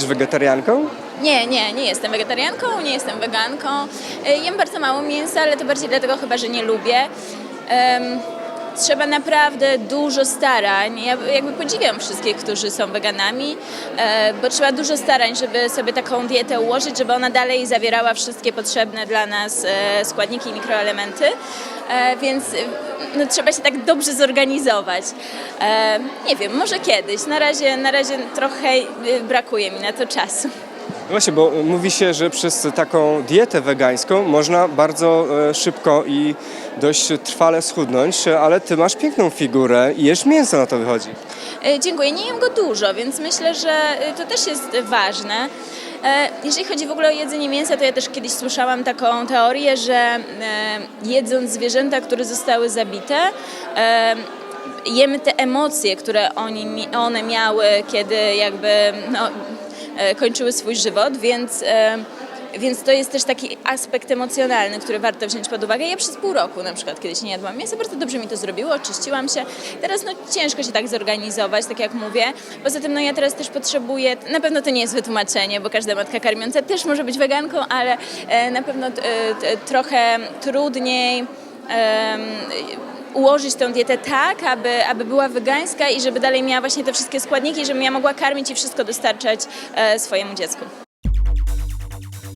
jesteś wegetarianką? Nie, nie, nie jestem wegetarianką, nie jestem weganką. E, Jem bardzo mało mięsa, ale to bardziej dlatego chyba, że nie lubię. Trzeba naprawdę dużo starań. Ja jakby podziwiam wszystkich, którzy są weganami, e, bo trzeba dużo starań, żeby sobie taką dietę ułożyć, żeby ona dalej zawierała wszystkie potrzebne dla nas e, składniki i mikroelementy. E, Więc no, trzeba się tak dobrze zorganizować. Nie wiem, może kiedyś. Na razie, na razie trochę brakuje mi na to czasu. No właśnie, bo mówi się, że przez taką dietę wegańską można bardzo e, szybko i dość trwale schudnąć, ale ty masz piękną figurę i jesz mięso na to wychodzi. E, Dziękuję. Nie jem go dużo, więc myślę, że e, to też jest ważne. Jeżeli chodzi w ogóle o jedzenie mięsa, to ja też kiedyś słyszałam taką teorię, że jedząc zwierzęta, które zostały zabite, jemy te emocje, które oni, one miały, kiedy jakby no, kończyły swój żywot, więc, e, więc to jest też taki aspekt emocjonalny, który warto wziąć pod uwagę. Ja przez pół roku na przykład kiedyś nie jadłam mięsa, bardzo dobrze mi to zrobiło, oczyściłam się. Teraz no ciężko się tak zorganizować, tak jak mówię. Poza tym no ja teraz też potrzebuję, na pewno to nie jest wytłumaczenie, bo każda matka karmiąca też może być weganką, ale e, na pewno e, trochę trudniej ułożyć tę dietę tak, aby, aby była wegańska i żeby dalej miała właśnie te wszystkie składniki, żebym ja mogła karmić i wszystko dostarczać e, swojemu dziecku.